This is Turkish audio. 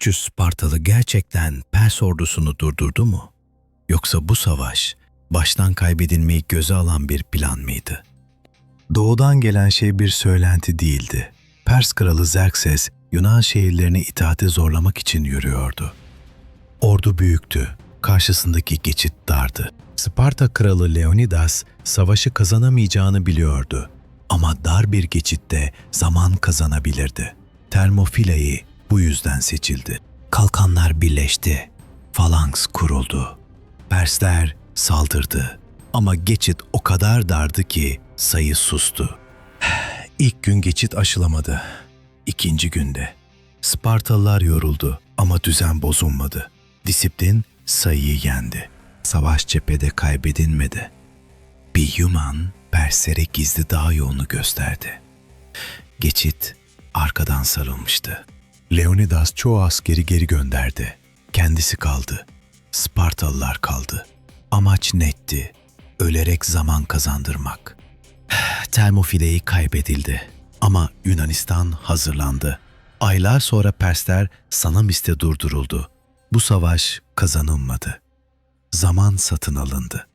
300 Spartalı gerçekten Pers ordusunu durdurdu mu? Yoksa bu savaş baştan kaybedilmeyi göze alan bir plan mıydı? Doğudan gelen şey bir söylenti değildi. Pers kralı Xerxes Yunan şehirlerini itaate zorlamak için yürüyordu. Ordu büyüktü, karşısındaki geçit dardı. Sparta kralı Leonidas savaşı kazanamayacağını biliyordu. Ama dar bir geçitte zaman kazanabilirdi. Termofilei bu yüzden seçildi. Kalkanlar birleşti. Falanks kuruldu. Persler saldırdı. Ama geçit o kadar dardı ki sayı sustu. İlk gün geçit aşılamadı. İkinci günde. Spartalılar yoruldu ama düzen bozulmadı. Disiplin sayıyı yendi. Savaş cephede kaybedilmedi. Bir Yunan Perslere gizli dağ yolunu gösterdi. Geçit arkadan sarılmıştı. Leonidas çoğu askeri geri gönderdi. Kendisi kaldı. Spartalılar kaldı. Amaç netti. Ölerek zaman kazandırmak. Termofilei kaybedildi. Ama Yunanistan hazırlandı. Aylar sonra Persler Sanamis'te durduruldu. Bu savaş kazanılmadı. Zaman satın alındı.